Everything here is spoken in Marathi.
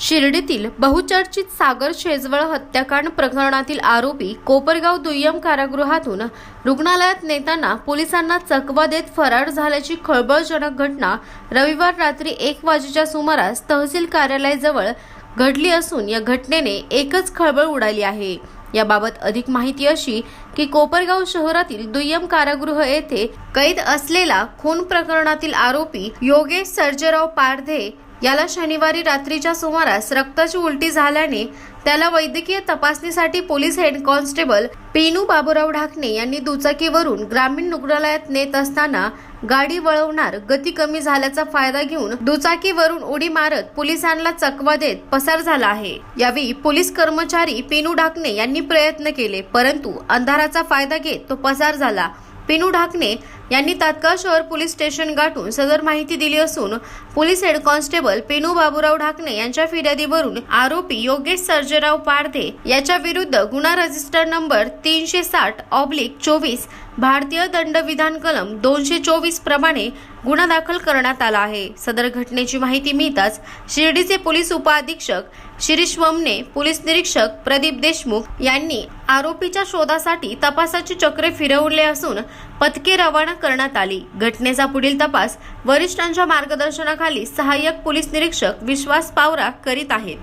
शिर्डीतील बहुचर्चित सागर शेजवळ हत्याकांड प्रकरणातील आरोपी कोपरगाव दुय्यम कारागृहातून रुग्णालयात नेताना पोलिसांना चकवा देत फरार झाल्याची खळबळजनक घटना रविवार रात्री एक वाजेच्या सुमारास तहसील कार्यालयाजवळ घडली असून या घटनेने एकच खळबळ उडाली आहे. याबाबत अधिक माहिती अशी की कोपरगाव शहरातील दुय्यम कारागृह येथे कैद असलेला खून प्रकरणातील आरोपी योगेश सर्जेराव पारधे याला शनिवारी रात्रीच्या सुमारास रक्ताची उलटी झाल्याने त्याला वैद्यकीय तपासणीसाठी police head constable Penu Baburao Dhakane यांनी दुचाकीवरून ग्रामीण रुग्णालयात नेत असताना गाडी वळवणार गती कमी झाल्याचा फायदा घेऊन दुचाकीवरून उडी मारत पोलिसांना चकवा देत पसार झाला आहे. यावेळी पोलीस कर्मचारी पेनू ढाकणे यांनी प्रयत्न केले परंतु अंधाराचा फायदा घेत तो पसार झाला. पिनू ढाकणे यांनी तात्काळ शहर पोलीस स्टेशन गाठून सदर माहिती दिली असून police head constable Pinu Baburao Dhakane यांच्या फिर्यादीवरून आरोपी योगेश सर्जेराव पारधे याच्या विरुद्ध गुन्हा रजिस्टर नंबर तीनशे साठ ऑब्लिक चोवीस भारतीय दंडविधान कलम दोनशे चोवीस प्रमाणे गुन्हा दाखल करण्यात आला आहे. सदर घटनेची माहिती मिळताच शिर्डीचे पोलीस उपअधीक्षक शिरीष वमने पोलीस निरीक्षक प्रदीप देशमुख यांनी आरोपीच्या शोधासाठी तपासाची चक्रे फिरवले असून पथके रवाना करण्यात आली. घटनेचा पुढील तपास वरिष्ठांच्या मार्गदर्शनाखाली सहाय्यक पोलीस निरीक्षक विश्वास पावरा करीत आहेत.